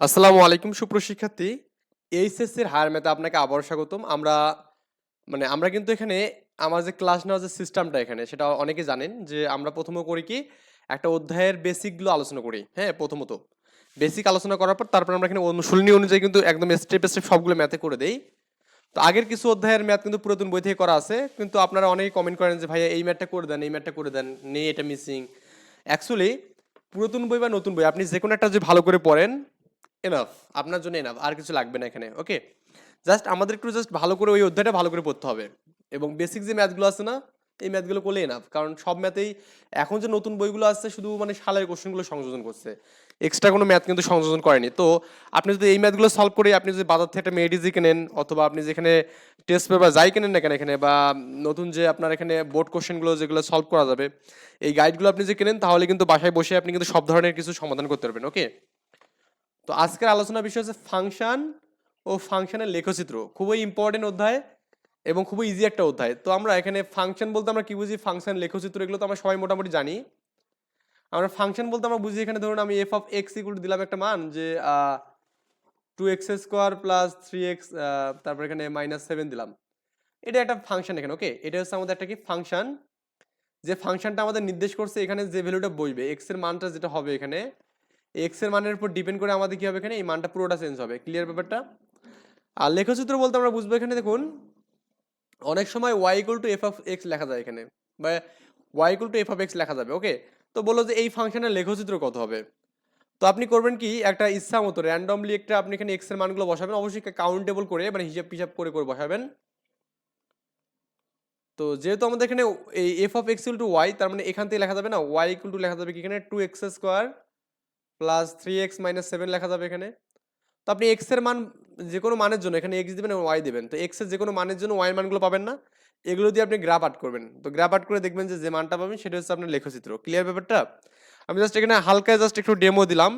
আসসালামু আলাইকুম সুপ্রশিক্ষার্থী এইচএসসির হায়ার ম্যাথে আপনাকে আবারও স্বাগতম। আমরা মানে আমরা কিন্তু এখানে, আমার যে ক্লাস নেওয়ার যে সিস্টেমটা এখানে, সেটা অনেকে জানেন যে আমরা প্রথমে করি কি, একটা অধ্যায়ের বেসিকগুলো আলোচনা করি হ্যাঁ প্রথমত। বেসিক আলোচনা করার পর তারপর আমরা এখানে অনুশীলনী অনুযায়ী কিন্তু একদম স্টেপ স্টেপ সবগুলো ম্যাথে করে দেই। তো আগের কিছু অধ্যায়ের ম্যাথ কিন্তু পুরাতন বই থেকে করা আছে, কিন্তু আপনারা অনেকেই কমেন্ট করেন যে, ভাইয়া এই ম্যাথটা করে দেন, এই ম্যাথটা করে দেন, নেই এটা মিসিং অ্যাকচুয়ালি পুরাতন বই বা নতুন বই, আপনি যে কোনো একটা যদি ভালো করে পড়েন এনাফ আপনার জন্য এনাফ আর কিছু লাগবে না এখানে ওকে জাস্ট আমাদের একটু জাস্ট ভালো করে ওই অধ্যায়টা ভালো করে পড়তে হবে। এবং বেসিক যে ম্যাথগুলো আছে না, এই ম্যাথগুলো করলে এনাফ কারণ সব ম্যাথেই এখন যে নতুন বইগুলো আসছে শুধু মানে সালের কোশ্চেনগুলো সংযোজন করছে। এক্সট্রা কোনো ম্যাথ কিন্তু সংযোজন করেনি। তো আপনি যদি এই ম্যাথগুলো সলভ করে আপনি যদি বাজার থেকে একটা মেডিজি কেনেন, অথবা আপনি যেখানে টেস্ট পেপার যাই কেনেন না কেন এখানে, বা নতুন যে আপনার এখানে বোর্ড কোশ্চেনগুলো যেগুলো সলভ করা যাবে, এই গাইডগুলো আপনি যে কেনেন, তাহলে কিন্তু বাসায় বসে আপনি কিন্তু সব ধরনের কিছু সমাধান করতে পারবেন ওকে তো আজকের আলোচনার বিষয় হচ্ছে ফাংশন ও ফাংশনের লেখচিত্র। খুবই ইম্পর্টেন্ট অধ্যায় এবং খুবই ইজি একটা অধ্যায়। তো আমরা এখানে ফাংশন বলতে আমরা কি বুঝি? ফাংশন লেখচিত্র এগুলো তো আমরা সবাই মোটামুটি জানি। আমরা ফাংশন বলতে আমরা বুঝি এখানে ধরুন আমি এফ অফ এক্স ইকুয়াল দিলাম একটা মান যে two x square plus three x তারপর এখানে মাইনাস সেভেন দিলাম। এটা একটা ফাংশন এখানে ওকে এটা হচ্ছে আমাদের একটা কি? ফাংশন যে ফাংশনটা আমাদের নির্দেশ করছে এখানে যে ভ্যালুটা বইবে এক্সের মানটা যেটা হবে এখানে এক্সের মানের উপর ডিপেন্ড করে আমাদের কি হবে এখানে? এই মানটা পুরোটা চেঞ্জ হবে। ক্লিয়ার ব্যাপারটা? আর লেখচিত্র বলতে আমরা বুঝব এখানে দেখুন, অনেক সময় y equal to f of x লেখা যায় এখানে, বা y equal to f of x লেখা যাবে ওকে তো বলো যে এই ফাংশনের লেখচিত্র কত হবে? তো আপনি করবেন কি, একটা ইচ্ছা মতো র্যান্ডমলি একটা আপনি এখানে এক্সের মানগুলো বসাবেন, অবশ্যই কাউন্টেবল করে মানে হিসাব পিসাব করে করে বসাবেন। তো যেহেতু আমাদের এখানে এই f of x equal to y তার মানে এখান থেকে লেখা যাবে না ওয়াই ইকুয়াল টু লেখা যাবে কি এখানে? Two x square plus three x minus seven লেখা যাবে এখানে। তো আপনি এক্সের মান যে কোনো মানের জন্য, এখানে এক্স দিবেন ওয়াই দেবেন। তো এক্সের যে কোনো মানের জন্য ওয়াই মানগুলো পাবেন না। এগুলো দিয়ে আপনি গ্রাফ আর্ট করবেন। তো গ্রাফ আর্ট করে দেখবেন যে যে মানটা পাবেন সেটা হচ্ছে আপনার লেখচিত্র। ক্লিয়ার ব্যাপারটা? আমি জাস্ট এখানে হালকা জাস্ট একটু ডেমো দিলাম।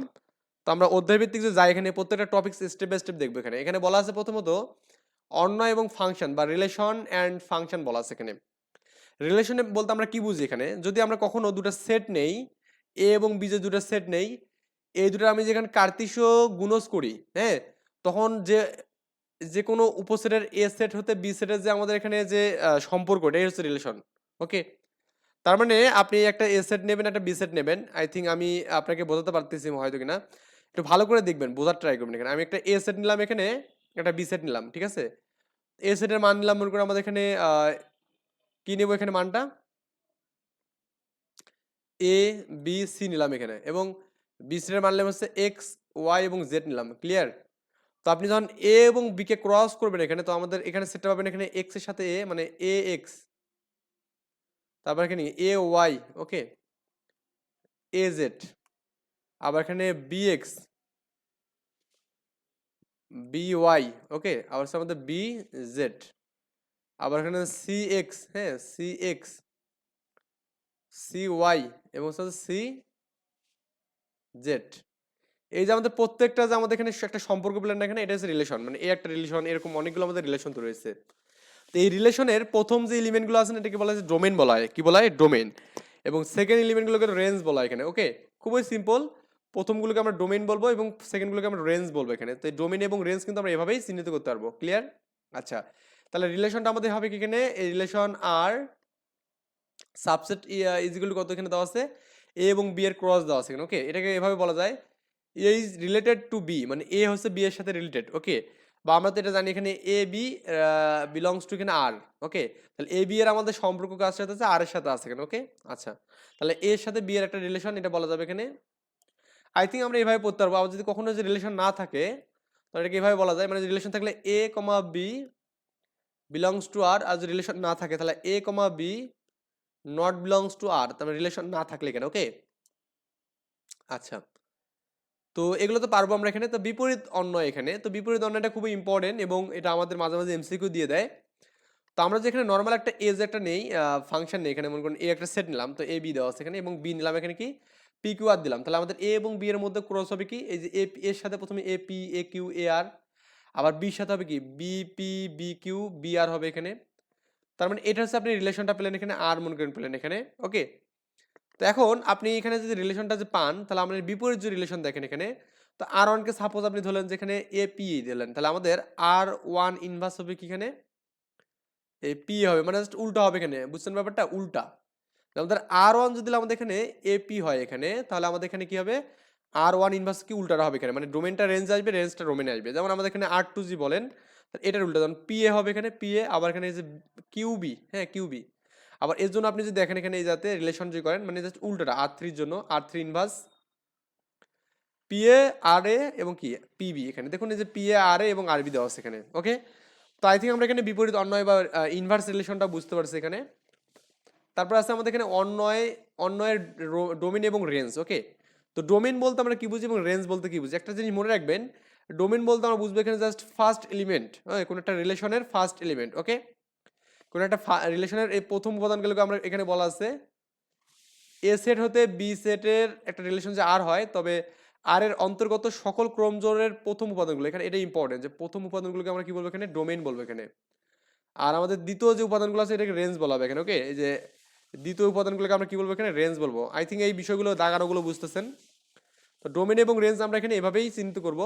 তো আমরা অধ্যায় ভিত্তিক যে যাই এখানে, প্রত্যেকটা টপিক স্টেপ বাই স্টেপ দেখব এখানে। এখানে বলা আছে প্রথমত অন্য এবং ফাংশন বা রিলেশন অ্যান্ড ফাংশন বলা আছে এখানে। রিলেশনে বলতে আমরা কি বুঝি এখানে? যদি আমরা কখনো দুটো সেট নেই এ এবং বি যে দুটো সেট নেই এই দুটো আমি যেখানে কার্তিসীয় গুণজ করি হ্যাঁ? তখন যে যে কোনো উপসেটের এ সেট হতে বি সেটের যে আমাদের এখানে যে সম্পর্ক, এটাই হচ্ছে রিলেশন ওকে তার মানে আপনি একটা এ সেট নেবেন, একটা বি সেট নেবেন আই থিঙ্ক আমি আপনাকে বোঝাতে পারতেছি হয়তো কিনা। একটু ভালো করে দেখবেন, বোঝার ট্রাই করবেন এখানে। আমি একটা এ সেট নিলাম এখানে, একটা বি সেট নিলাম, ঠিক আছে? এ সেটের মান নিলাম, মনে করে আমাদের এখানে কি নেব এখানে মানটা? এ বি সি নিলাম এখানে এবং বি মান নিলাম হচ্ছে এক্স ওয়াই এবং জেড নিলাম ক্লিয়ার তো আপনি যখন এ এবং বি কে ক্রস করবেন এখানে, তো আমাদের এখানে সেটটা পাবেন এখানে এক্সের সাথে এ মানে এ এক্স তারপর এখানে A Y okay A z আবার এখানে B x B y okay আবার আমাদের বি জেড আবার এখানে সি এক্স হ্যাঁ সি এক্স সি ওয়াই এবং সি জেড। এই যে আমাদের প্রত্যেকটা যে আমাদের এখানে একটা সম্পর্ক প্ল্যান এখানে, এটা হচ্ছে রিলেশন মানে এই একটা রিলেশন এরকম অনেকগুলো আমাদের রিলেশন তো রয়েছে। তো এই রিলেশনের প্রথম যে এলিমেন্টগুলো আছে এটাকে বলা হয় ডোমেন বলা হয়। কি বলা হয়? ডোমেন এবং সেকেন্ড এলিমেন্টগুলোকে রেঞ্জ বলা হয় এখানে ওকে খুবই সিম্পল প্রথমগুলোকে আমরা ডোমেন বলব এবং সেকেন্ডগুলোকে আমরা রেঞ্জ বলব এখানে। তো ডোমেন এবং রেঞ্জ কিন্তু আমরা এভাবেই চিহ্নিত করতে পারব। ক্লিয়ার আচ্ছা। তাহলে রিলেশনটা আমাদের হবে কি এখানে? এই রিলেশন আর সাবসেট ইজিগুলো কত এখানে দেওয়া আছে? এ এবং বি এর ক্রস দেওয়া আছে ওকে এটাকে এভাবে বলা যায় A is related to B মানে এ হচ্ছে বি এর সাথে রিলেটেড ওকে বা আমরা তো এটা জানি এখানে এ বি বিলংস টু এখানে আর ওকে তাহলে এ বি এর আমাদের সম্পর্ক কার সাথে আছে? আর এর সাথে আছে এখানে ওকে আচ্ছা তাহলে এর সাথে বি এর একটা রিলেশন এটা বলা যাবে এখানে। আই থিঙ্ক আমরা এভাবে পড়তে পারব, আবার যদি কখনো যে রিলেশন না থাকে, তাহলে এটাকে এভাবে বলা যায় মানে রিলেশন থাকলে A comma B belongs to R আর যদি রিলেশন না থাকে, তাহলে A comma B not belongs to R তার রিলেশন না থাকলে এখানে ওকে আচ্ছা। তো এগুলো তো পারব আমরা এখানে। তো বিপরীত অন্যয় এখানে। তো বিপরীত অন্যয়টা খুবই ইম্পর্টেন্ট এবং এটা আমাদের মাঝে মাঝে এমসিকিউ দিয়ে দেয়। তো আমরা যেখানে নর্মাল একটা এজ একটা নেই ফাংশন নেই, এখানে মনে করুন এ একটা সেট নিলাম, তো এ বি দেওয়া আছে এখানে এবং বি নিলাম এখানে কি? পি কিউ আর দিলাম। তাহলে আমাদের এ এবং বি এর মধ্যে ক্রস হবে কি? এই যে এ এর সাথে প্রথমে এ পি এ কিউ এ আর আবার বির সাথে হবে কি? B P B Q B R হবে এখানে। তার মানে এটা হচ্ছে আপনি রিলেশনটা পেলেন এখানে আর মনে করেন পেলেন এখানে ওকে তো এখন আপনি এখানে যদি রিলেশনটা যে পান, তাহলে আমাদের বিপরীত যে রিলেশন দেখেন এখানে, তো আর ওয়ানকে সাপোজ আপনি ধরলেন যে এখানে এ পি দিলেন, তাহলে আমাদের আর ওয়ান ইনভার্স হবে কি এখানে? এ পি হবে মানে জাস্ট উল্টা হবে এখানে, বুঝছেন ব্যাপারটা? উল্টা। আমাদের আর ওয়ান যদি আমাদের এখানে এ পি হয় এখানে, তাহলে আমাদের এখানে কি হবে? আর ওয়ান ইনভার্স কি উল্টাটা হবে এখানে মানে ডোমেনটা রেঞ্জ আসবে রেঞ্জটা ডোমেনে আসবে। যেমন আমাদের এখানে আর টু জি বলেন এটার উল্টা যেমন পি এ হবে এখানে পি এ আবার এখানে যে কিউবি হ্যাঁ কিউবি আবার এর জন্য আপনি যদি দেখেন এখানে এই যাতে রিলেশন যদি করেন মানে জাস্ট উল্টাটা আর থ্রির জন্য আর থ্রি ইনভার্স এ আর এ এবং কি? পিবি এখানে। দেখুন এই যে পি এ আর এ এবং আরবি দেওয়া এখানে ওকে তো আই থিঙ্ক আমরা এখানে বিপরীত অন্যয় বা ইনভার্স রিলেশনটা বুঝতে পারছি এখানে। তারপর আছে আমাদের এখানে অন্যয় অন্যয়ের ডোমিন এবং রেঞ্জ ওকে তো ডোমেন বলতে আমরা কি বুঝি এবং রেঞ্জ বলতে কি বুঝি? একটা জিনিস মনে রাখবেন ডোমেন বলতে আমরা বুঝব এখানে জাস্ট ফার্স্ট এলিমেন্ট হ্যাঁ কোনো একটা রিলেশনের ফার্স্ট এলিমেন্ট ওকে কোনো একটা রিলেশনের এই প্রথম উপাদানগুলোকে আমরা এখানে বলা আছে। এ সেট হতে বি সেটের একটা রিলেশন যে আর হয়, তবে আর এর অন্তর্গত সকল ক্রমজোরের প্রথম উপাদানগুলো, এখানে এটা ইম্পর্টেন্ট যে প্রথম উপাদানগুলোকে আমরা কি বলব এখানে? ডোমেইন বলব এখানে। আর আমাদের দ্বিতীয় যে উপাদানগুলো আছে, এটাকে রেঞ্জ বলা হবে এখানে ওকে এই যে দ্বিতীয় উপাদানগুলোকে আমরা কি বলব এখানে? রেঞ্জ বলব। আই থিঙ্ক এই বিষয়গুলো দাগানোগুলো বুঝতেছেন। তো ডোমেন এবং রেঞ্জ আমরা এখানে এভাবেই চিন্তিত করব।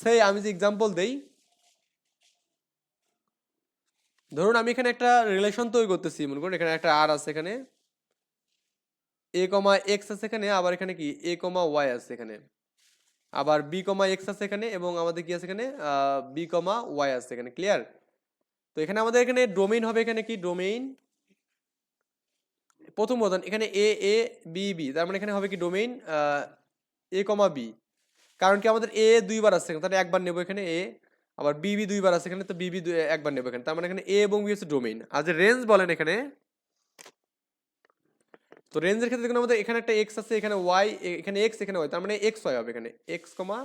সেই আমি যে এক্সাম্পল দেই, ধরুন আমি এখানে একটা রিলেশন তৈরি করতেছি, মনে করুন এখানে একটা আর আছে এখানে এ কমা এক্স আছে এখানে, আবার এখানে কি? এ কমা ওয়াই আছে এখানে, আবার বি কমা এক্স আছে এখানে এবং আমাদের কি আছে এখানে? বি কমা ওয়াই আছে এখানে ক্লিয়ার তো এখানে আমাদের এখানে ডোমেইন হবে এখানে কি? ডোমেইন প্রথম উদাহরণ এখানে এ এ বি বি তার মানে এখানে হবে কি? ডোমেইন এ কমা বি কারণ কি আমাদের এ দুইবার আছে তাহলে একবার নেব এখানে এ আবার বিবি দুইবার আছে এখানে, তো বিবি একবার নেব এখানে, তার মানে এখানে এ এবং বি হচ্ছে ডোমেইন আর যে রেঞ্জ বলেন এখানে, তো রেঞ্জের ক্ষেত্রে দেখুন আমাদের এখানে একটা এক্স আছে, এখানে ওয়াই এখানে এক্স এখানে ওয়াই তার মানে এক্স ওয়াই হবে এখানে এক্স কমা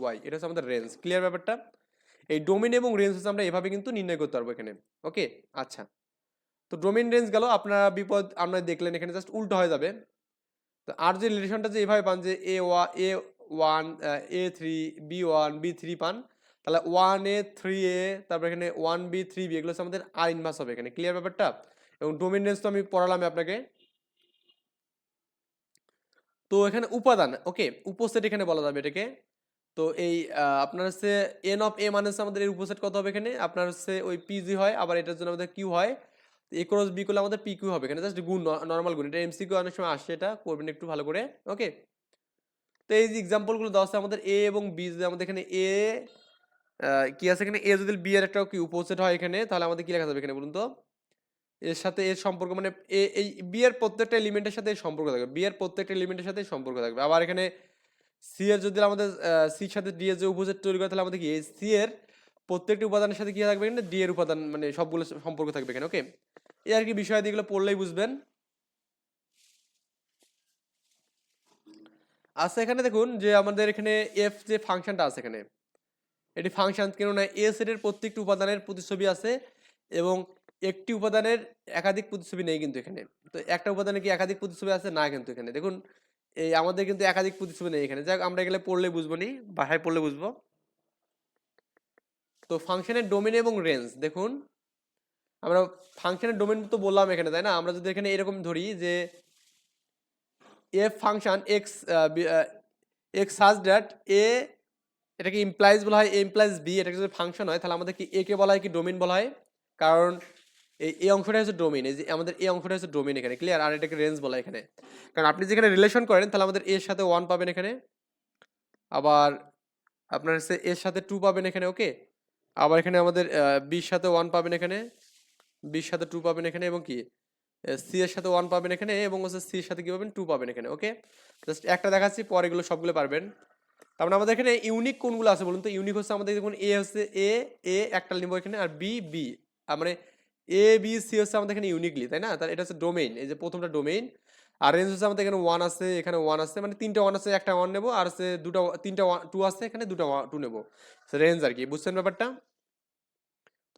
ওয়াই এটা হচ্ছে আমাদের রেঞ্জ ক্লিয়ার ব্যাপারটা? এই ডোমেন এবং রেঞ্জ হচ্ছে আমরা এভাবে কিন্তু নির্ণয় করতে পারব এখানে ওকে আচ্ছা তো ডোমেন রেঞ্জ গেল, আপনারা বিপদ, আপনারা দেখলেন এখানে জাস্ট উল্টো হয়ে যাবে, তো আর যে রিলেশনটা যে এভাবে পান যে A one A one A three B one B three পান। তাহলে ওয়ান এ থ্রি এ তারপর এখানে ওয়ান বি থ্রি বি এগুলো হচ্ছে আমাদের আর ইনভার্স হবে। এখানে ক্লিয়ার ব্যাপারটা? এবং ডোমেন রেঞ্জ তো আমি পড়ালাম আপনাকে। তো এখানে উপাদান ওকে উপসেট এখানে বলা যাবে এটাকে। তো এই আপনার হচ্ছে এন অফ এ মানে হচ্ছে আমাদের এর উপসেট কত হবে এখানে? আপনার হচ্ছে ওই পিজি হয়, আবার এটার জন্য আমাদের কিউ হয়। এ ক্রস বি করলে আমাদের পি কিউ হবে। এখানে জাস্ট গুণ নর্মাল গুণ। এটা এমসিকিউ অনেক সময় আসছে এটা, করবেন একটু ভালো করে ওকে তো এই যে এক্সাম্পলগুলো দেওয়া আমাদের এ এবং বি যদি আমাদের এখানে এ কি আছে এখানে? এ যদি বি এর একটা কি উপসেট হয় এখানে, তাহলে আমাদের কি লেখা যাবে এখানে বলুন তো? এর সাথে এর সম্পর্ক মানে এ এই বি এর প্রত্যেকটা এলিমেন্টের সাথে সম্পর্ক থাকবে। বি এর প্রত্যেকটা এলিমেন্টের সাথে সম্পর্ক থাকবে। আবার এখানে সি এর যদি আমাদের সির সাথে ডি এর যে উপসেট তৈরি করে, তাহলে আমাদের কি? এই সি এর প্রত্যেকটি উপাদানের সাথে কি থাকবে এখানে? ডি এর উপাদান মানে সবগুলো সম্পর্ক থাকবে এখানে ওকে এই আর কি বিষয় এগুলো পড়লেই বুঝবেন। আচ্ছা এখানে দেখুন যে আমাদের এখানে এফ যে ফাংশনটা আছে এখানে, এটি ফাংশন কেননা এ সেটের প্রত্যেকটি উপাদানের প্রতিছবি আছে এবং একটি উপাদানের একাধিক প্রতিছবি নেই কিন্তু এখানে। তো একটা উপাদানে কি একাধিক প্রতিচ্ছবি আছে? না কিন্তু এখানে। দেখুন, এই আমাদের কিন্তু একাধিক প্রতিচ্ছবি নেই এখানে। যাক, আমরা এগুলো পড়লে বুঝব নি বাসায় পড়লে বুঝব। তো ফাংশনের ডোমেন এবং রেঞ্জ, দেখুন। আমরা ফাংশনের ডোমেন তো বললাম এখানে, তাই না? আমরা যদি এখানে এরকম ধরি যে f function x x such that A এটাকে ইমপ্লাইজ বলা হয় এ ইমপ্লাইজ বি এটাকে যদি ফাংশন হয়, তাহলে আমাদের কি এ কে বলা হয়, কি ডোমিন বলা হয়? কারণ এই এই অংশটা হচ্ছে ডোমিন এই যে আমাদের এই অংশটা হচ্ছে ডোমিন এখানে ক্লিয়ার আর এটাকে রেঞ্জ বলা এখানে। কারণ আপনি যেখানে রিলেশন করেন, তাহলে আমাদের এর সাথে ওয়ান পাবেন এখানে। আবার আপনার হচ্ছে এর সাথে টু পাবেন এখানে ওকে আবার এখানে আমাদের বির সাথে ওয়ান পাবেন এখানে। বির সাথে টু পাবেন এখানে, এবং কি? সি এর সাথে ওয়ান পাবেন এখানে এবং হচ্ছে সি এর সাথে কি পাবেন টু পাবেন এখানে ওকে জাস্ট একটা দেখাচ্ছি, পরে এগুলো সবগুলো পারবেন। তারপরে আমাদের এখানে ইউনিক কোনগুলো আছে বলুন তো? ইউনিক হচ্ছে আমাদের দেখুন এ হচ্ছে এ এ একটা নিব এখানে আর বি বি মানে এ বি সি হচ্ছে আমাদের এখানে ইউনিকলি তাই না? তার এটা হচ্ছে ডোমেইন এই যে প্রথমটা ডোমেইন আর রেঞ্জ হচ্ছে আমাদের এখানে ওয়ান আছে, এখানে ওয়ান আছে মানে তিনটা ওয়ান আছে, একটা ওয়ান নেব, আর হচ্ছে দুটা, তিনটা ওয়ান টু আছে, এখানে দুটা টু নেব। রেঞ্জ আর কি, বুঝছেন ব্যাপারটা?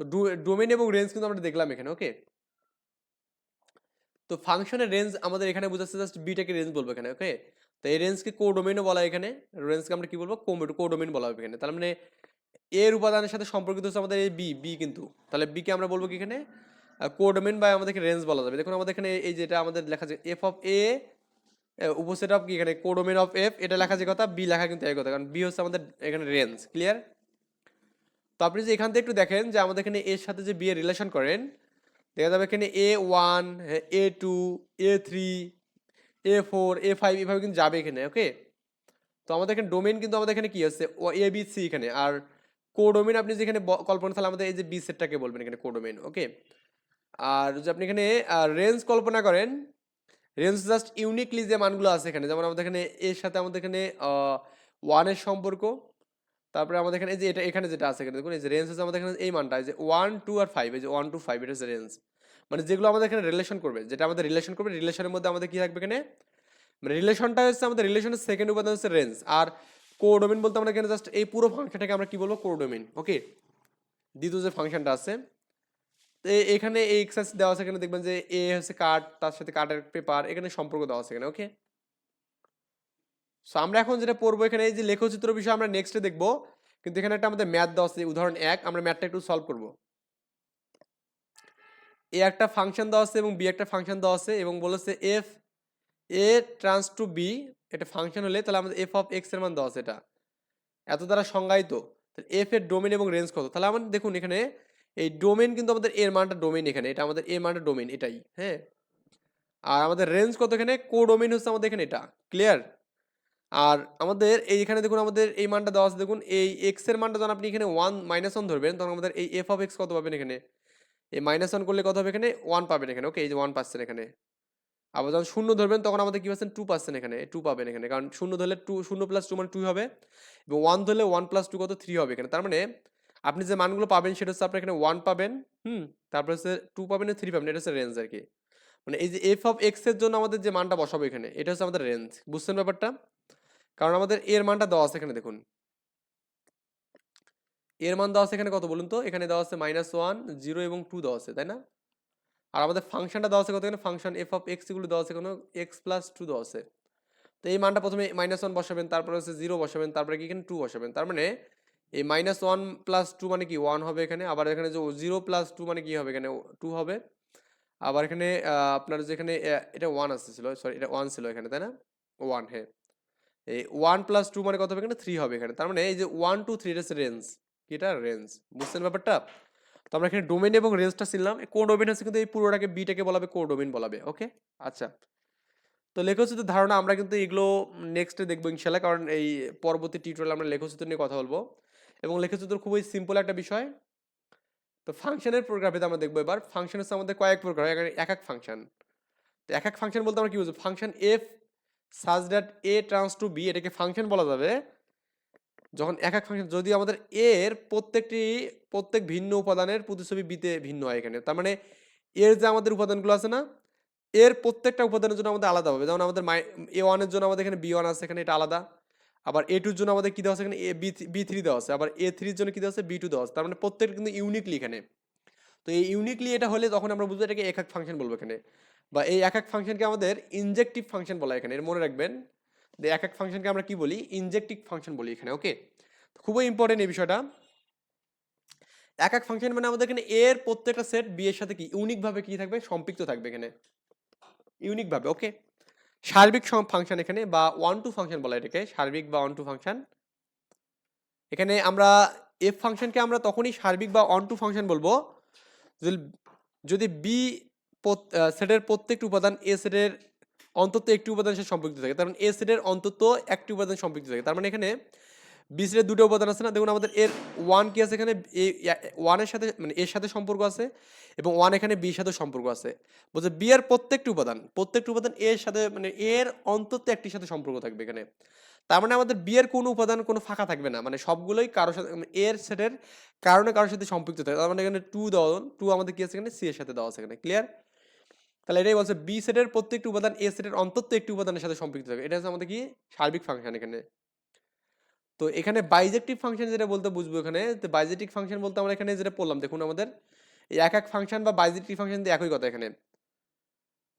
তো ডোমেইন এবং রেঞ্জ কিন্তু আমরা দেখলাম এখানে ওকে তো ফাংশনের রেঞ্জ আমাদের এখানে বুঝাচ্ছে জাস্ট বিটাকে রেঞ্জ বলব এখানে ওকে তো এই রেঞ্জকে কোডোমেইনও বলা এখানে রেঞ্জকে আমরা কি বলব? কোডোমেইন বলা হবে এখানে। তার মানে এর উপাদানের সাথে সম্পর্কিত হচ্ছে আমাদের এই বি বি কিন্তু। তাহলে বিকে আমরা বলব কি এখানে? কোডোমেন বা আমাদেরকে রেঞ্জ বলা যাবে। দেখুন আমাদের এখানে এই যেটা আমাদের লেখা আছে এফ অফ এ উপসেট অফ কি এখানে? কোডোমেন অফ এফ এটা লেখা যে কথা বি লেখা কিন্তু এই কথা, কারণ বি হচ্ছে আমাদের এখানে রেঞ্জ ক্লিয়ার তো আপনি যে এখান থেকে একটু দেখেন যে আমাদের এখানে এর সাথে যে বি এর রিলেশন করেন দেখা যাবে এখানে A one A two A three A four A five এভাবে কিন্তু যাবে এখানে ওকে তো আমাদের এখানে ডোমেন কিন্তু আমাদের এখানে কি আছে? ও এ বি সি এখানে। আর কোডোমেন আপনি যেখানে কল্পনা তাহলে আমাদের এই যে বি সেটটাকে বলবেন এখানে কোডোমেন ওকে আর যদি আপনি এখানে রেঞ্জ কল্পনা করেন রেঞ্জ জাস্ট ইউনিকলি যে মানগুলো আছে এখানে, যেমন আমাদের এখানে এর সাথে আমাদের এখানে ওয়ানের সম্পর্ক তারপরে আমাদের এখানে এই যে এটা, এখানে যেটা আছে দেখুন, এই যে রেঞ্জ হচ্ছে আমাদের এখানে এই মানটা যে ওয়ান টু আর ফাইভ এই যে ওয়ান টু ফাইভ এটা হচ্ছে রেঞ্জ মানে যেগুলো আমাদের এখানে রিলেশন করবে, যেটা আমাদের রিলেশন করবে রিলেশনের মধ্যে আমাদের কী থাকবে এখানে? মানে রিলেশনটা হচ্ছে আমাদের রিলেশনের সেকেন্ড উপাদান হচ্ছে রেঞ্জ আর কোডোমিন বলতে আমরা এখানে জাস্ট এই পুরো ফাংশনটাকে আমরা কী বলব? কোডোমিন ওকে দ্বিতীয় যে ফাংশনটা আছে, তো এখানে এই এক্সারসাইজ দেওয়া আছে এখানে, দেখবেন যে এ হচ্ছে কার্ড তার সাথে কার্ডের পেপার এখানে সম্পর্ক দেওয়া আছে এখানে ওকে সো আমরা এখন যেটা পড়ব এখানে এই যে লেখচিত্র বিষয় আমরা নেক্সটে দেখব। কিন্তু এখানে একটা আমাদের ম্যাথ দেওয়া আছে, উদাহরণ এক, আমরা ম্যাথটা একটু সলভ করব। এ একটা ফাংশন দেওয়া আছে এবং বি একটা ফাংশন দেওয়া আছে এবং বলেছে f A trans to B এটা ফাংশন হলে তাহলে আমাদের এফ অফ এক্সের মান দেওয়া আছে এটা। এত দ্বারা সংজ্ঞায়িত। এফ এর ডোমেন এবং রেঞ্জ কত? তাহলে আমাদের দেখুন এখানে এই ডোমেন কিন্তু আমাদের এর মানটা ডোমেন এখানে, এটা আমাদের এর মানটা ডোমেন এটাই হ্যাঁ? আর আমাদের রেঞ্জ কত এখানে? কো ডোমেন হচ্ছে আমাদের এখানে এটা ক্লিয়ার আর আমাদের এই এখানে দেখুন, আমাদের এই মানটা দেওয়া আছে, দেখুন, এই এক্সের মানটা যখন আপনি এখানে ওয়ান মাইনাস ওয়ান ধরবেন, তখন আমাদের এই এফ অফ এক্স কত পাবেন এখানে? এই মাইনাস ওয়ান করলে কত হবে এখানে? ওয়ান পাবেন এখানে ওকে এই যে ওয়ান পাচ্ছেন এখানে। আবার যখন শূন্য ধরবেন, তখন আমাদের কি পাচ্ছেন? টু পাচ্ছেন এখানে টু পাবেন এখানে, কারণ শূন্য ধরলে টু শূন্য প্লাস টু মানে টু হবে, এবং ওয়ান ধরলে ওয়ান প্লাস টু কত? থ্রি হবে এখানে, তার মানে আপনি যে মানগুলো পাবেন, সেটা হচ্ছে আপনার এখানে ওয়ান পাবেন, হুম, তারপর হচ্ছে টু পাবেন থ্রি পাবেন, এটা হচ্ছে রেঞ্জ আর কি। মানে এই যে এফ অফ এক্সের জন্য আমাদের যে মানটা বসাবো এখানে, এটা হচ্ছে আমাদের রেঞ্জ বুঝছেন ব্যাপারটা? কারণ আমাদের এর মানটা দেওয়া আছে এখানে দেখুন। এর মান দেওয়া আছে এখানে কত বলুন তো? এখানে দেওয়া আছে মাইনাস ওয়ান জিরো এবং টু দেওয়া আছে, তাই না? আর আমাদের ফাংশনটা দেওয়া আছে কত এখানে? ফাংশন এফ অফ এক্স এগুলো দেওয়া আছে কোনো এক্স প্লাস টু দেওয়া আছে। তো এই মানটা প্রথমে মাইনাস ওয়ান বসাবেন, তারপরে হচ্ছে জিরো বসাবেন, তারপরে কি এখানে টু বসাবেন? তার মানে এই মাইনাস ওয়ান প্লাস টু মানে কি? ওয়ান হবে এখানে, আবার এখানে যে জিরো প্লাস টু মানে কি হবে এখানে? টু হবে। আবার এখানে আপনার যেখানে এটা ওয়ান আসছে ছিল সরি এটা ওয়ান ছিল এখানে, তাই না? ওয়ান হ্যাঁ। এই ওয়ান প্লাস টু মানে কত হবে এখানে? থ্রি হবে এখানে। তার মানে এই যে ওয়ান টু থ্রি এটা রেঞ্জ এটা? রেঞ্জ বুঝছেন ব্যাপারটা? তো আমরা এখানে ডোমেন এবং রেঞ্জটা ছিলাম কো ডোমেন হচ্ছে কিন্তু এই পুরোটাকে বিটাকে বলাবে কো ডোমেন বলাবে ওকে আচ্ছা। তো লেখচিত্র ধারণা, আমরা কিন্তু এগুলো নেক্সটে দেখব ইনশাল্লাহ কারণ এই পরবর্তী টিউটোরিয়াল আমরা লেখচিত্র নিয়ে কথা বলব। এবং লেখচিত্র খুবই সিম্পল একটা বিষয়। তো ফাংশনের প্রোগ্রামে আমরা দেখব এবার। ফাংশন হচ্ছে আমাদের কয়েক এখানে এক এক ফাংশন তো এক এক ফাংশন বলতে আমরা কি বুঝব? Function f such that A trans to B এটাকে ফাংশন বলা যাবে, যখন এক এক ফাংশন যদি আমাদের এর প্রত্যেকটি, প্রত্যেক ভিন্ন উপাদানের প্রতিছবি বিতে ভিন্ন হয় এখানে। তার মানে এর যে আমাদের উপাদানগুলো আছে না এর প্রত্যেকটা উপাদানের জন্য আমাদের আলাদা হবে। যেমন আমাদের মাই এ ওয়ানের জন্য আমাদের এখানে বি ওয়ান আছে, এখানে এটা আলাদা। আবার এ টুর জন্য আমাদের কী দেওয়া আছে? এখানে এ বি থ্রি দেওয়া আছে। আবার এ থ্রির জন্য কী দেওয়া আছে? বি টু দেওয়া আছে। তার মানে প্রত্যেকটা কিন্তু ইউনিকলি এখানে। তো এই ইউনিকলি এটা হলে তখন আমরা বুঝব এটাকে এক এক ফাংশন বলব এখানে। বা এই এক এক ফাংশনকে আমাদের ইনজেক্টিভ ফাংশন বলা এখানে। এর মনে রাখবেন, যে এক এক ফাংশনকে আমরা কি বলি? ইনজেক্টিভ ফাংশন বলি এখানে ওকে খুবই ইম্পর্টেন্ট এই বিষয়টা। এক এক ফাংশন মানে আমাদের এখানে এর প্রত্যেকটা সেট বি এর সাথে কি? ইউনিক ভাবে কি থাকবে? সম্পৃক্ত থাকবে এখানে। ইউনিক ভাবে ওকে সার্বিক ফাংশন এখানে বা ওয়ান টু ফাংশন বলা এটাকে। সার্বিক বা ওয়ান টু ফাংশন এখানে আমরা এফ ফাংশনকে আমরা তখনই সার্বিক বা অন টু ফাংশন বলব যদি বি সেটের প্রত্যেকটি উপাদান এ সেটের অন্তত একটি উপাদানের সাথে সম্পৃক্ত থাকে, তার মানে এ সেটের অন্তত একটি উপাদান সম্পৃক্ত থাকে, তার মানে এখানে বি সেটের দুটো উপাদান আছে না? দেখুন, আমাদের এর ওয়ান কি আছে এখানে? ওয়ানের সাথে মানে এর সাথে সম্পর্ক আছে এবং ওয়ান এখানে বির সাথে সম্পর্ক আছে। বলছে বি এর প্রত্যেকটি উপাদান প্রত্যেকটি উপাদান এর সাথে মানে এর অন্তত একটির সাথে সম্পর্ক থাকবে এখানে। তার মানে আমাদের বিয়ের কোনো উপাদান কোনো ফাঁকা থাকবে না মানে সবগুলোই কারোর সাথে মানে এর সেটের কারণে কারোর সাথে সম্পৃক্ত থাকে। তার মানে এখানে টু দেওয়া টু আমাদের কি আছে এখানে? সি এর সাথে দেওয়া আছে এখানে ক্লিয়ার তাহলে এটাই বলছে বি সেটের প্রত্যেকটি উপাদান এ সেটের অন্তত একটি উপাদানের সাথে সম্পৃক্ত থাকে। এটা হচ্ছে আমাদের কি? সার্বিক ফাংশন এখানে। তো এখানে বাইজেক্টিভ ফাংশন যেটা বলতে বুঝব এখানে, তো বাইজেক্টিভ ফাংশন বলতে আমরা এখানে যেটা পড়লাম, দেখুন আমাদের, এই এক এক ফাংশন বা বাইজেক্টিভ ফাংশন একই কথা এখানে।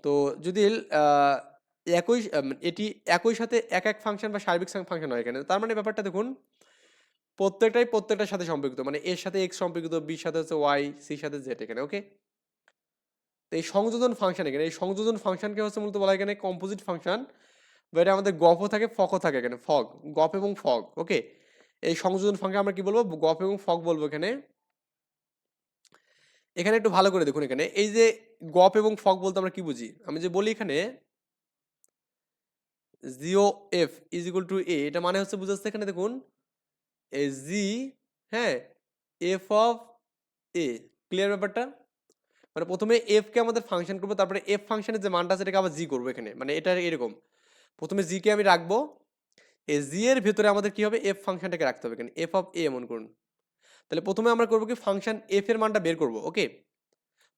তো যদি একই এটি একই সাথে এক এক ফাংশন বা সার্বিক ফাংশন হয় এখানে, তার মানে ব্যাপারটা দেখুন, প্রত্যেকটাই প্রত্যেকটার সাথে সম্পর্কিত মানে এর সাথে এক্স সম্পর্কিত বির সাথে হচ্ছে ওয়াই সির সাথে জেড এখানে ওকে তো এই সংযোজন ফাংশন এখানে, এই সংযোজন ফাংশনকে হচ্ছে মূলত বলা এখানে কম্পোজিট ফাংশন বা এটা আমাদের গফও থাকে ফকও থাকে এখানে, ফগ গপ এবং ফগ ওকে এই সংযোজন ফাংশন আমরা কি বলব? গপ এবং ফগ বলব এখানে। এখানে একটু ভালো করে দেখুন এখানে। এই যে গপ এবং ফগ বলতে আমরা কি বুঝি? আমি যে বলি এখানে, g o f is equal to A, এটা মানে হচ্ছে বুঝাচ্ছে এখানে দেখুন, এ জি হ্যাঁ এফ অফ এ। ক্লিয়ার ব্যাপারটা? মানে প্রথমে এফ কে আমাদের ফাংশন করব, তারপরে এফ ফাংশনের যে মানটা আছে সেটাকে আবার জি করব এখানে। মানে এটা এরকম। প্রথমে জি কে আমি রাখব। এই জি এর ভেতরে আমাদের কি হবে? এফ ফাংশনটাকে রাখতে হবে এখানে। এফ অফ এ এমন করুন। তাহলে প্রথমে আমরা করব কি? ফাংশন এফ এর মানটা বের করব ওকে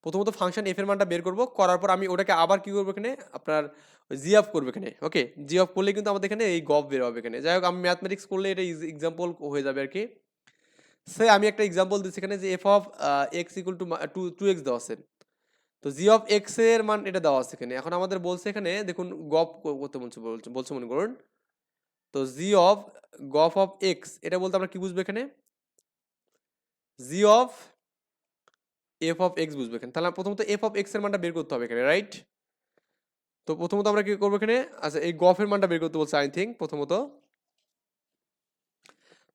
প্রথমত ফাংশন এফ এর মানটা বের করব। করার পর আমি ওটাকে আবার কি করব এখানে? আপনার জি অফ করব এখানে ওকে জি অফ করলে কিন্তু আমাদের এখানে এই গপ বের হবে এখানে। যাই হোক আমি ম্যাথমেটিক্স করলে এটা এক্সাম্পল হয়ে যাবে আর কি। সে আমি একটা এক্সাম্পল দিচ্ছি এখানে যে f of x equal to to two x দেওয়া আছে। তো জি অফ এক্সের মান এটা দেওয়া আছে এখানে। এখন আমাদের বলছে এখানে, দেখুন, গপ করতে বলছে বলছে মনে করুন। তো g of gof of x এটা বলতে আমরা কি বুঝব এখানে? G of f of x বুঝব এখানে। তাহলে প্রথমত এফ অফ এক্সের মানটা বের করতে হবে এখানে রাইট তো প্রথমত আমরা কি করব এখানে? আচ্ছা এই গফের মানটা বের করতে বলছে আই থিঙ্ক প্রথমত।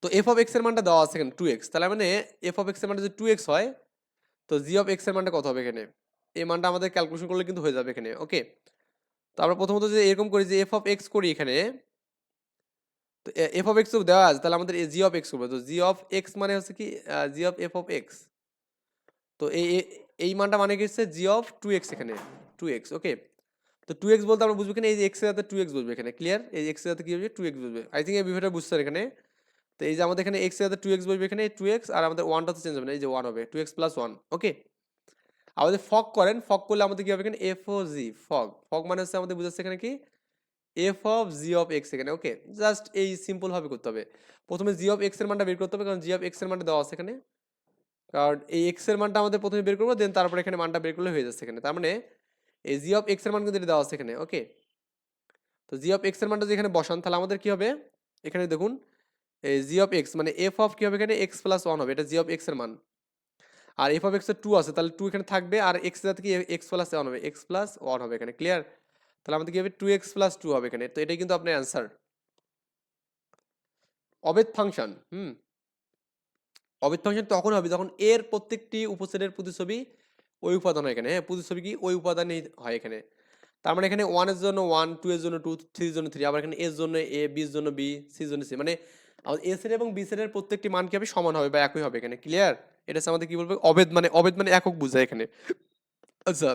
তো এফ অফ এক্সের মানটা দেওয়া আছে এখানে টু এক্স তাহলে মানে এফ অফ এক্সের মানটা যদি টু এক্স হয়, তো জি অফ এক্সের মানটা কত হবে এখানে? এই মানটা আমাদের ক্যালকুলেশন করলে কিন্তু হয়ে যাবে এখানে ওকে তো আমরা প্রথমত যে এরকম করি যে এফ অফ এক্স করি এখানে, তো এফ অফ এক্স দেওয়া আছে, তাহলে আমাদের জি অফ এক্স করব। তো জি অফ এক্স মানে হচ্ছে কি g of f of x তো এই এই মানটা মানে কি হচ্ছে? জি অফ টু এক্স এখানে টু এক্স ওকে তো টু এক্স বলতে আমরা বুঝব এখানে, এই যে এক্সের সাথে টু এক্স বুঝবে এখানে ক্লিয়ার এই এক্সের সাথে কি হবে টু এক্স বুঝবে আই থিঙ্ক এই বিষয়টা বুঝতে এখানে। তো এই যে আমাদের এখানে এক্সের সাথে টু এক্স বসবে এখানে টু এক্স আর আমাদের ওয়ানটা তো চেঞ্জ হবে না, এই যে ওয়ান হবে two x plus one okay আমাদের ফক করেন ফক করলে আমাদের কি হবে এখানে? F o g fog. Fog মানে হচ্ছে আমাদের বুঝাচ্ছে এখানে কি? F of g of x এখানে ওকে জাস্ট এই সিম্পল ভাবে করতে হবে। প্রথমে জি অফ এক্সের মানটা বের করতে হবে, কারণ জি অফ এক্সের মানটা দেওয়া আছে এখানে। কারণ এই এক্সের মানটা আমাদের প্রথমে বের করব দেন তারপরে এখানে মানটা বের করলে হয়ে যাচ্ছে এখানে। তার মানে এই জি অফ এক্সের মান কিন্তু এটা দেওয়া আছে এখানে ওকে তো জি অফ এক্সের মানটা যদি এখানে বসান, তাহলে আমাদের কি হবে? এখানে দেখুন, এই জি অফ এক্স মানে এফ অফ কি হবে এখানে? এক্স প্লাস ওয়ান হবে, এটা জি অফ এক্সের মান। আর এফ অফ এক্সের টু আছে, তাহলে টু এখানে থাকবে আর এক্সের কি? এক্স প্লাস ওয়ান হবে এক্স প্লাস ওয়ান হবে এখানে ক্লিয়ার তাহলে আমাদের কি হবে? টু এক্স প্লাস টু হবে এখানে, তো এটাই কিন্তু আপনার অ্যান্সার অবেদ ফাংশন হুম? অবেদ ফাংশন তখন হবে যখন এর প্রত্যেকটি উপসেটের প্রতিছবি ওই উপাদান হয় এখানে হ্যাঁ? প্রতিছবি কি? ওই উপাদানই হয় এখানে। তার মানে এখানে ওয়ানের জন্য ওয়ান টু এর জন্য টু থ্রির জন্য থ্রি আবার এখানে এর জন্য এ বির জন্য বি সির জন্য সি মানে এ সেট এবং বি সেটের প্রত্যেকটি মান কি হবে? সমান হবে বা একই হবে এখানে ক্লিয়ার এটা আমাদের কি বলব? অবেদ মানে অবেদ মানে একক বোঝায় এখানে। আচ্ছা।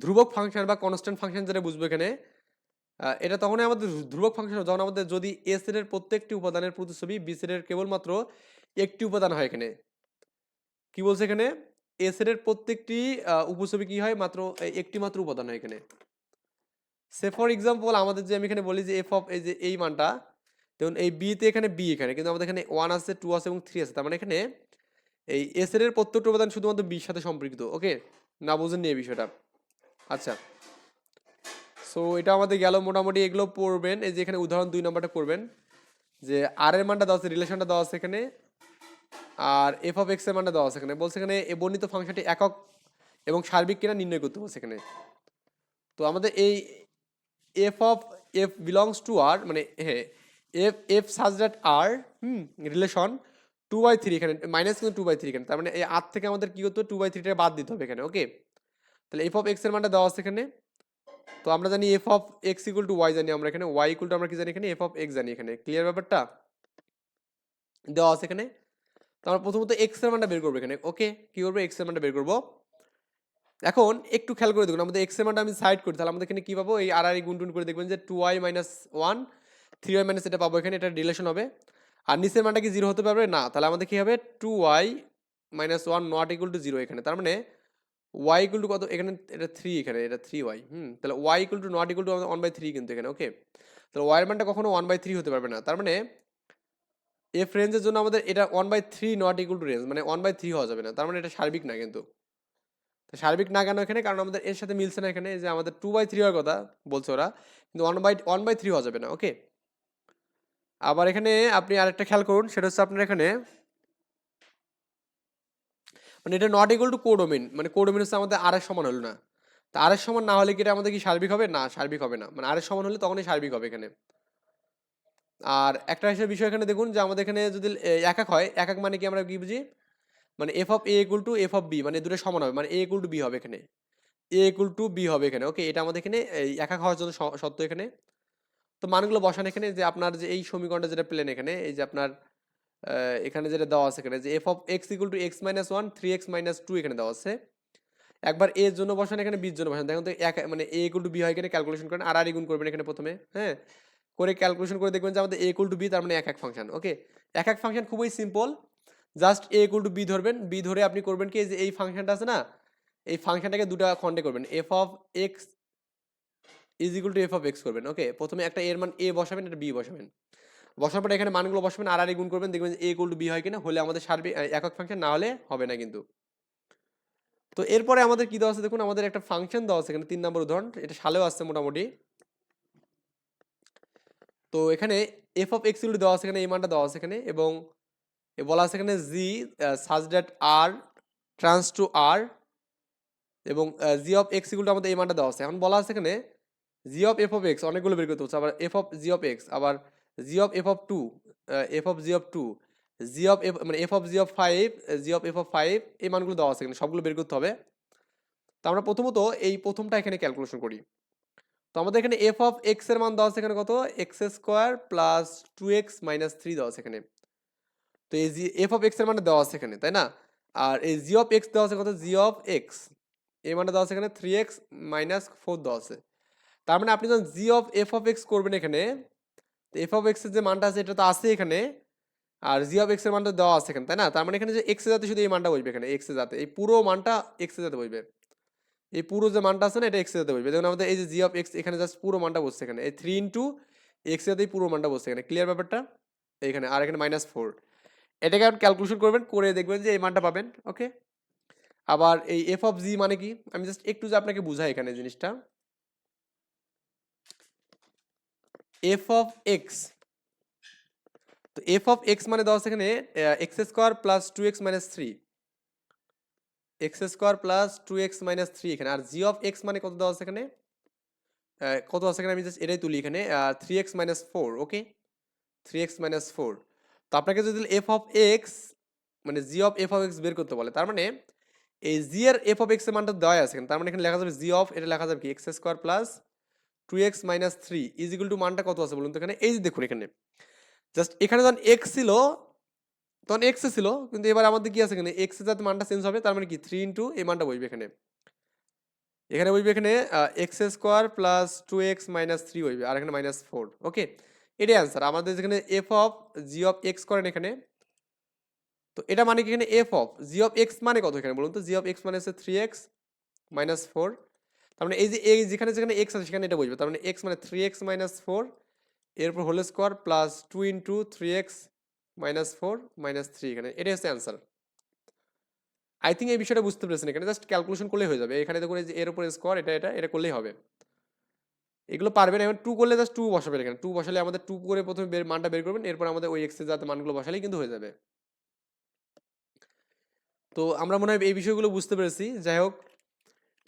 ধ্রুবক ফাংশন বা কনস্ট্যান্ট ফাংশন যেটা বুঝব এখানে এটা তখনই আমাদের ধ্রু- ধ্রুবক ফাংশন যখন আমাদের যদি এ সেটের প্রত্যেকটি উপাদানের প্রতিছবি বি সেটের কেবলমাত্র একটি উপাদান হয় এখানে। কি বলছে এখানে? এ সেটের প্রত্যেকটি উপছবি কি হয়? মাত্র একটি মাত্র উপাদান হয় এখানে। সে ফর এক্সাম্পল আমাদের যে আমি এখানে বলি যে এফ অফ এই যে এই মানটা দেখুন, এই বি তে এখানে বি এখানে, কিন্তু আমাদের এখানে ওয়ান আছে টু আছে এবং থ্রি আছে। তার মানে এখানে এই এস এর প্রত্যেকটা উপাদান শুধুমাত্র বির সাথে সম্পর্কিত ওকে না বুঝেননি এই বিষয়টা। আচ্ছা। সো এটা আমাদের গেল, মোটামুটি এগুলো পড়বেন। এই যে এখানে উদাহরণ দুই নম্বরটা করবেন যে আর এর মানটা দেওয়া আছে রিলেশনটা দেওয়া আছে এখানে, আর এফ অফ এক্সের মানটা দেওয়া আছে এখানে। বলছে এখানে এ বর্ণিত ফাংশনটি একক এবং সার্বিক কিনা নির্ণয় করতে বলছে এখানে। তো আমাদের এই f of f belongs to R মানে হ্যাঁ f f such that R hmm relation two by three এখানে মাইনাস কিন্তু টু বাই থ্রি এখানে। তার মানে এই আর থেকে আমাদের কি করতে হবে? টু বাই থ্রিটা বাদ দিতে হবে এখানে ওকে তাহলে এফ অফ এক্সের মানটা দেওয়া আছে এখানে। তো আমরা জানি f of x equal to y জানি আমরা এখানে। ওয়াই ইকুয়াল টু আমরা কি জানি এখানে? এফ অফ এক্স জানি এখানে। ক্লিয়ার ব্যাপারটা? দেওয়া আছে এখানে। তো আমরা প্রথমত এক্সের মানটা বের করব এখানে ওকে কি করব? এক্সের মানটা বের করব। এখন একটু খেয়াল করে দেখুন, আমাদের এক্সের মানটা আমি সাইড করি, তাহলে আমাদের এখানে কি পাবো? এই আর আর গুণ টুন করে দেখবেন যে two y minus one three y minus এটা পাবো এখানে এটা রিলেশন হবে। আর নিচের মানটা কি জিরো হতে পারবে? না, তাহলে আমাদের কি হবে? Two y minus one not equal to zero এখানে। তার মানে ওয়াই ইকুয়াল টু কত? এখানে এটা থ্রি এখানে, এটা থ্রি ওয়াই হুম। তাহলে y equal to not equal to one by three কিন্তু এখানে ওকে তাহলে ওয়াইয়ের মানটা কখনো ওয়ান বাই থ্রি হতে পারবে না। তার মানে এফ রেঞ্জের জন্য আমাদের এটা one by three not equal to range মানে ওয়ান বাই থ্রি হওয়া যাবে না। তার মানে এটা সার্বিক না কিন্তু। সার্বিক না কেন এখানে? কারণ আমাদের এর সাথে মিলছে না এখানে যে আমাদের টু বাই থ্রি হওয়ার কথা বলছে ওরা। কিন্তু one by one by three হওয়া যাবে না ওকে আবার এখানে আপনি আরেকটা খেয়াল করুন সেটা হচ্ছে আপনার এখানে মানে এটা নট ইকুয়াল টু কোডোমিন মানে কোডোমিন হচ্ছে আমাদের আর এর সমান হলো না। তা এর সমান না হলে কি এটা আমাদের কি সার্বিক হবে? না সার্বিক হবে না। মানে আর এর সমান হলে তখনই সার্বিক হবে এখানে। আর একটা হিসেবে বিষয় এখানে দেখুন যে আমাদের এখানে যদি এ, একাক হয় একাক মানে কি আমরা কি বুঝি? মানে f of A equal to f of B মানে দুটো সমান হবে মানে এ ইকুয়াল টু বি হবে এখানে। এ ইকুয়াল টু বি হবে এখানে ওকে এটা আমাদের এখানে এই একাক হওয়ার জন্য সত্য এখানে। তো মানগুলো বসান এখানে যে আপনার যে এই সমীকরণটা যেটা পেলেন এখানে, এই যে আপনার এখানে যেটা দেওয়া আছে এখানে যে f of x equal to x minus one three x minus two এখানে দেওয়া আছে। একবার এর জন্য বসান এখানে বির জন্য বসান। দেখুন তো এক মানে এ ইকুয়াল টু বি হয় এখানে ক্যালকুলেশন করেন, আর আর গুণ করবেন এখানে প্রথমে হ্যাঁ? করে ক্যালকুলেশন করে দেখবেন যে আমাদের এ ইকুয়াল টু বি তার মানে এক এক ফাংশন ওকে এক এক ফাংশন খুবই simple just A equal to B ধরবেন বি ধরে আপনি করবেন কি যে এই ফাংশনটা আছে না, এই ফাংশনটাকে দুটো খণ্ডে করবেন। F of x is equal to f of x করবেন ওকে প্রথমে একটা এর মান এ বসাবেন, একটা বি বসাবেন। বসার পরে এখানে মানগুলো বসাবেন, আর আর গুণ করবেন, দেখবেন এ ইকুয়াল টু বি হয় কিনা, হলে আমাদের সার্বিক একক ফাংশন না হলে হবে না কিন্তু। তো এরপরে আমাদের কি দেওয়া আছে দেখুন, আমাদের একটা ফাংশন দেওয়া আছে এখানে তিন নম্বর উদাহরণ, এটা সালেও আসছে মোটামুটি। তো এখানে এফ অফ এক্স দেওয়া আছে এখানে, এই মানটা দেওয়া আছে এখানে, এবং বলা আছে এখানে g such that R trans to R এবং জি অফ এক্স আমাদের এই মানটা দেওয়া আছে। এখন বলা আছে এখানে g of f of x অনেকগুলো বের করতে হচ্ছে আবার f of g of x আবার g of f of two f of g of two g of f মানে f of g of five g of f of five এই মানগুলো দেওয়া আছে এখানে, সবগুলো বের করতে হবে। তো আমরা প্রথমত এই প্রথমটা এখানে ক্যালকুলেশন করি। তো আমাদের এখানে এফ অফ এক্সের মান দেওয়া আছে এখানে কত? X square plus two x minus three দেওয়া আছে এখানে। তো এই জি এফ অফ এক্সের মানে দেওয়া আছে এখানে, তাই না? আর এই জি অফ এক্স দেওয়া আছে কত? জি অফ এক্স এই মানে দেওয়া আছে এখানে থ্রি এক্স মাইনাস ফোর দেওয়া আছে। তার মানে আপনি যখন g of f of x করবেন এখানে, তো এফ অফ এক্সের যে মানটা আছে, এটা তো আছে এখানে, আর জি অফ এক্সের মানটা দেওয়া আছে এখানে, তাই না? তার মানে এখানে যে এক্স যাতে শুধু এই মানটা বসবে এখানে এক্স যাতে এই পুরো মানটা এক্স যাতে বসবে। এই পুরো যে মানটা আছে না, এটা এক্স যাতে বসবে। দেখুন আমাদের এই যে জি অফ এক্স এখানে জাস্ট পুরো মানটা বসছে এখানে, এই থ্রি ইন্টু এক্স যাতেই পুরো মানটা বসছে এখানে ক্লিয়ার ব্যাপারটা? এইখানে, আর এখানে মাইনাস ফোর এটাকে আপনি ক্যালকুলেশন করবেন, করে দেখবেন যে এই মানটা পাবেন ওকে আবার এই এফ অফ জি মানে কি? আমি জাস্ট একটু যে আপনাকে বুঝাই এখানে জিনিসটা। এফ অফ এক্স তো এফ অফ এক্স মানে দেওয়া এখানে x square plus two x minus three x square plus two x minus three এখানে, আর জি অফ এক্স মানে কত দেওয়া আছে এখানে কত আছে এখানে আমি জাস্ট এটাই তুলি এখানে three x minus four okay three x minus four তো আপনাকে যদি এফ অফ এক্স মানে g of f of x বের করতে বলে, তার মানে এই জি এর এফ অফ এক্সের মানটা দেওয়া আছে তার মানে এখানে লেখা যাবে জি অফ এটা লেখা যাবে কি? X square plus two x minus three is equal to মানটা কত আছে বলুন তো এখানে? এই যে দেখুন এখানে। জাস্ট এখানে যখন এক্স ছিল, তখন এক্স ছিল, কিন্তু এবার আমাদের কি আছে এখানে? এক্স যাতে মানটা চেঞ্জ হবে, তার মানে কি? থ্রি ইন্টু এই মানটা বসবে এখানে। এখানে বসবে এখানে x square plus two x minus three বসবে, আর এখানে মাইনাস ফোর ওকে এটাই অ্যান্সার আমাদের যেখানে f of g of x করেন এখানে, তো এটা মানে কি এখানে? F of g of x মানে কত এখানে বলুন তো? জি অফ এক্স মানে হচ্ছে থ্রি এক্স মাইনাস ফোর তার মানে এই যে, এই যেখানে যেখানে এক্স আছে সেখানে এটা বুঝবে তার মানে এক্স মানে থ্রি এক্স মাইনাস ফোর এরপর whole square plus two into three x minus four minus three এখানে। এটাই হচ্ছে অ্যান্সার আই থিঙ্ক এই বিষয়টা বুঝতে পেরেছেন এখানে। জাস্ট ক্যালকুলেশন করলেই হয়ে যাবে। এখানে দেখুন যে, এর উপর স্কোয়ার এটা এটা এটা করলেই হবে। এগুলো পারবেন এখন টু করলে জাস্ট টু বসাবেন এখানে। টু বসালে আমাদের টু করে প্রথমে বের, মানটা বের করবেন। এরপর আমাদের ওই এক্সের যাতে মানগুলো বসালেই কিন্তু হয়ে যাবে। তো আমরা মনে হয় এই বিষয়গুলো বুঝতে পেরেছি। যাই হোক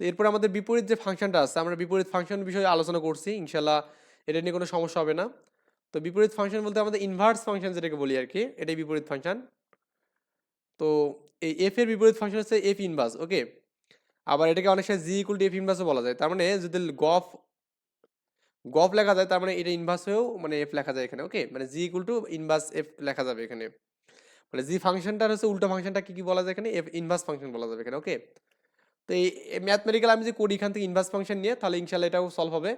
তো এরপর আমাদের বিপরীত যে ফাংশনটা আছে, আমরা বিপরীত ফাংশন বিষয়ে আলোচনা করছি ইনশাল্লাহ এটা নিয়ে কোনো সমস্যা হবে না। তো বিপরীত ফাংশন বলতে আমাদের ইনভার্স ফাংশন যেটাকে বলি আর কি, এটাই বিপরীত ফাংশন। তো এই এফ এর বিপরীত ফাংশন হচ্ছে এফ ইনভার্স ওকে? আবার এটাকে অনেক সময় জি ইকুয়াল টু এফ ইনভার্সও বলা যায়। তার মানে যদি গফ গফ লেখা যায়, তার মানে এটা ইনভার্স হয়েও মানে এফ লেখা যায় এখানে, ওকে? মানে g equal to inverse f লেখা যাবে এখানে। মানে জি ফাংশনটার হচ্ছে উল্টো ফাংশনটা কি কি বলা যায় এখানে? এফ ইনভার্স ফাংশন বলা যাবে এখানে, ওকে? তো এই ম্যাথমেটিক্যাল আমি যে করি এখান থেকে ইনভার্স ফাংশন নিয়ে, তাহলে ইনশাল্লাহ এটাও সলভ হবে।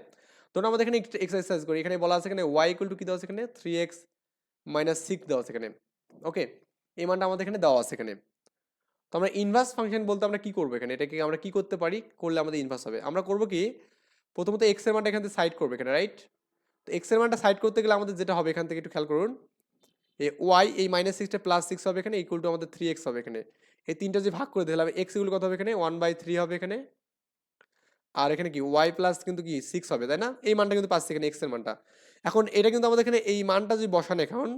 ধরুন আমাদের এখানে এক্সারসাইজ করি। এখানে বলা আছে এখানে ওয়াই ইকুয়াল টু কি দেওয়া আছে এখানে? থ্রি এক্স মাইনাস সিক্স দেওয়া আছে এখানে। ওকে এই মানটা আমাদের এখানে দেওয়া আছে এখানে। তো আমরা ইনভার্স ফাংশন বলতে আমরা কী করব এখানে? এটাকে আমরা কি করতে পারি? করলে আমাদের ইনভার্স হবে। আমরা করব কি? প্রথমত এক্সের মানটা এখান থেকে সাইড করব এখানে রাইট তো এক্সের মানটা সাইড করতে গেলে আমাদের যেটা হবে এখান থেকে একটু খেয়াল করুন। এই ওয়াই এই মাইনাস সিক্সটা প্লাস সিক্স হবে এখানে ইকুয়াল টু আমাদের থ্রি এক্স হবে এখানে। এই তিনটা যে ভাগ করে দিলাম এক্স ইকুয়াল কত হবে এখানে? ওয়ান বাই থ্রি হবে এখানে। আর এখানে কি? ওয়াই প্লাস কিন্তু কি? সিক্স হবে, তাই না? এই মানটা কিন্তু পাচ্ছি এখানে এক্সের মানটা। এখন এটা কিন্তু আমাদের এখানে এই মানটা যদি বসান এখন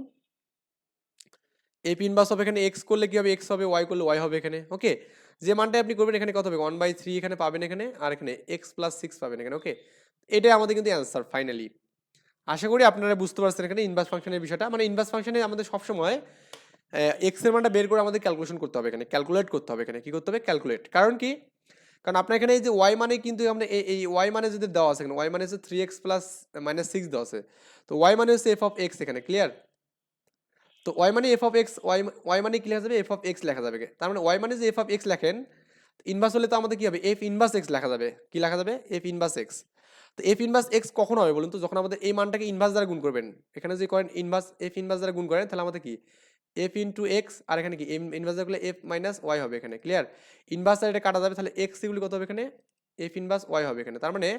এই পিন বাস হবে এখানে এক্স করলে কি হবে? এক্স হবে ওয়াই করলে ওয়াই হবে এখানে ওকে যে মানটা আপনি করবেন এখানে কত হবে? ওয়ান বাই থ্রি এখানে পাবেন এখানে, আর এখানে এক্স প্লাস সিক্স পাবেন এখানে ওকে এটাই আমাদের কিন্তু অ্যান্সার ফাইনালি আশা করি আপনারা বুঝতে পারছেন এখানে ইনভার্স ফাংশনের বিষয়টা। মানে ইনভার্স ফাংশনে আমাদের সবসময় এক্সের মানটা বের করে আমাদের ক্যালকুলেশন করতে হবে এখানে ক্যালকুলেট করতে হবে এখানে, কি করতে হবে? ক্যালকুলেট কারণ কি? কারণ আপনার এখানে এই যে ওয়াই মানে কিন্তু আমরা এই- ওয়াই মানে যদি দেওয়া আছে এখানে ওয়াই মানে হচ্ছে three x plus minus six দেওয়া আছে, তো ওয়াই মানে হচ্ছে এফ অফ এক্স এখানে ক্লিয়ার তো ওয়াই মানে f of x y y মানে কি লেখা যাবে? এফ অফ এক্স লেখা যাবে তার মানে ওয়াই মানে যে এফ অফ এক্স লেখেন ইনভার্স হলে তো আমাদের কী হবে? এফ ইনভার্স এক্স লেখা যাবে, কি লেখা যাবে? এফ ইনভার্স এক্স তো এফ ইনভার্স এক্স কখন হবে বলুন তো? যখন আমাদের এই মানটাকে ইনভার্স দ্বারা গুণ করবেন, এখানে যদি করেন ইনভার্স এফ ইনভার্স দ্বারা গুণ করেন, তাহলে আমাদের কি? এফ ইন্টু এক্স আর এখানে কি? ইনভার্স করলে এফ মাইনাস ওয়াই হবে এখানে ক্লিয়ার ইনভার্স এটা কাটা যাবে, তাহলে এক্স এগুলি কত হবে এখানে? এফ ইনভার্স ওয়াই হবে এখানে, তার মানে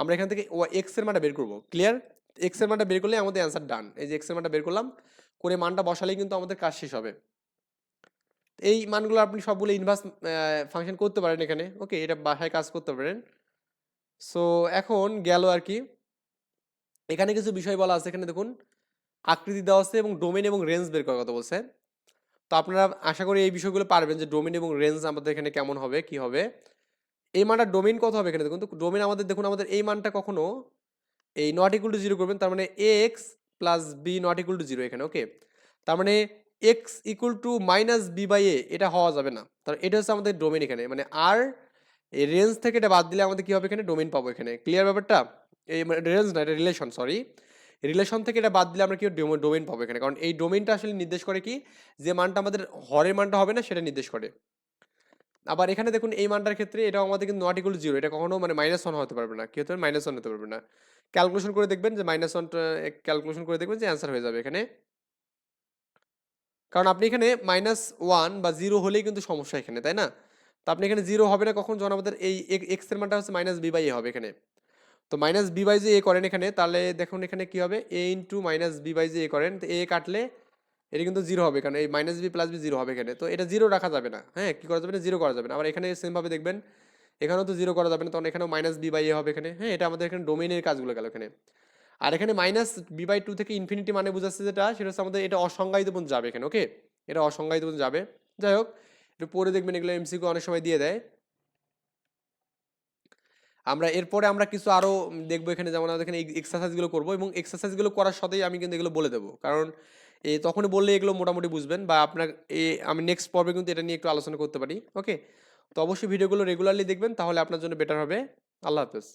আমরা এখান থেকে এক্সের মানটা বের করব ক্লিয়ার এক্সের মানটা বের করলে আমাদের অ্যান্সার ডান এই যে এক্সের মানটা বের করলাম, করে মানটা বসালেই কিন্তু আমাদের কাজ শেষ হবে। এই মানগুলো আপনি সবগুলো ইনভার্স ফাংশন করতে পারেন এখানে ওকে এটা বাসায় কাজ করতে পারেন। সো এখন গেল আর কি। এখানে কিছু বিষয় বলা আছে, এখানে দেখুন। আকৃতি দেওয়া আছে এবং ডোমেন এবং রেঞ্জ বের করার কথা বলছে। তো আপনারা আশা করি এই বিষয়গুলো পারবেন যে ডোমেন এবং রেঞ্জ আমাদের এখানে কেমন হবে, কি হবে। এই মানটা ডোমেন কত হবে এখানে দেখুন তো ডোমেন আমাদের, দেখুন আমাদের এই মানটা কখনো এই নট ইকুয়াল টু জিরো করবেন, তার মানে a x plus b not equal to zero এখানে ওকে তার মানে x equal to minus b by a এটা হওয়া যাবে না। তার এটা হচ্ছে আমাদের ডোমেন এখানে মানে আর এই রেঞ্জ থেকে এটা বাদ দিলে আমাদের কি হবে এখানে? ডোমেন পাবো এখানে। ক্লিয়ার ব্যাপারটা? এই রেঞ্জ না, এটা রিলেশন সরি রিলেশন থেকে এটা বাদ দিলে আমরা কি ডোমেন পাবো এখানে? কারণ এই ডোমেনটা আসলে নির্দেশ করে কি? যে মানটা আমাদের হরের মানটা হবে না, সেটা নির্দেশ করে। আবার এখানে দেখুন, এই মানটার ক্ষেত্রে এটা আমাদের কিন্তু নট ইকুয়াল জিরো এটা কখনো মানে মাইনাস ওয়ান হতে পারবে না। কি হতে পারবে মাইনাস ওয়ান হতে পারবে না। ক্যালকুলেশন করে দেখবেন যে মাইনাস ওয়ান ক্যালকুলেশন করে দেখবেন যে অ্যান্সার হয়ে যাবে এখানে। কারণ আপনি এখানে মাইনাস ওয়ান বা জিরো হলেই কিন্তু সমস্যা এখানে, তাই না? তো আপনি এখানে জিরো হবে না কখন? যখন আমাদের এই এক্সের মানটা হচ্ছে মাইনাস বি বাই এ হবে এখানে। তো মাইনাস বি বাই যে এ করেন এখানে, তাহলে দেখুন এখানে কি হবে? A into minus b by যে এ করেন, তো এ কাটলে এটা কিন্তু জিরো হবে, কারণ এই minus b plus b zero হবে এখানে। তো এটা জিরো রাখা যাবে না হ্যাঁ? কি করা যাবে না? জিরো করা যাবে না। আবার এখানে সেমভাবে দেখবেন, এখানেও তো জিরো করা যাবে না, তখন এখানেও মাইনাস বি বাই এ হবে এখানে হ্যাঁ? এটা আমাদের এখানে ডোমেনের কাজগুলো গেল এখানে। আর এখানে মাইনাস বি বাই টু থেকে ইনফিনিটি মানে বোঝাচ্ছে যেটা, সেটা হচ্ছে আমাদের এটা অসংজ্ঞায়িত পর্যন্ত যাবে এখানে ওকে এটা অসংজ্ঞায়িত পর্যন্ত যাবে। যাই হোক, একটু পরে দেখবেন এগুলো এমসিকিউ অনেক সময় দিয়ে দেয়। আমরা এরপরে আমরা কিছু আরও দেখব এখানে যেমন আমাদের এখানে এক্সারসাইজগুলো করব এবং এক্সারসাইজগুলো করার সাথেই আমি কিন্তু এগুলো বলে দেবো। কারণ এ তখনই বললে এগুলো মোটামুটি বুঝবেন বা আপনার এ, আমি নেক্সট পর্বে কিন্তু এটা নিয়ে একটু আলোচনা করতে পারি ওকে তো অবশ্যই ভিডিওগুলো রেগুলারলি দেখবেন, তাহলে আপনার জন্য বেটার হবে। আল্লাহ হাফেজ।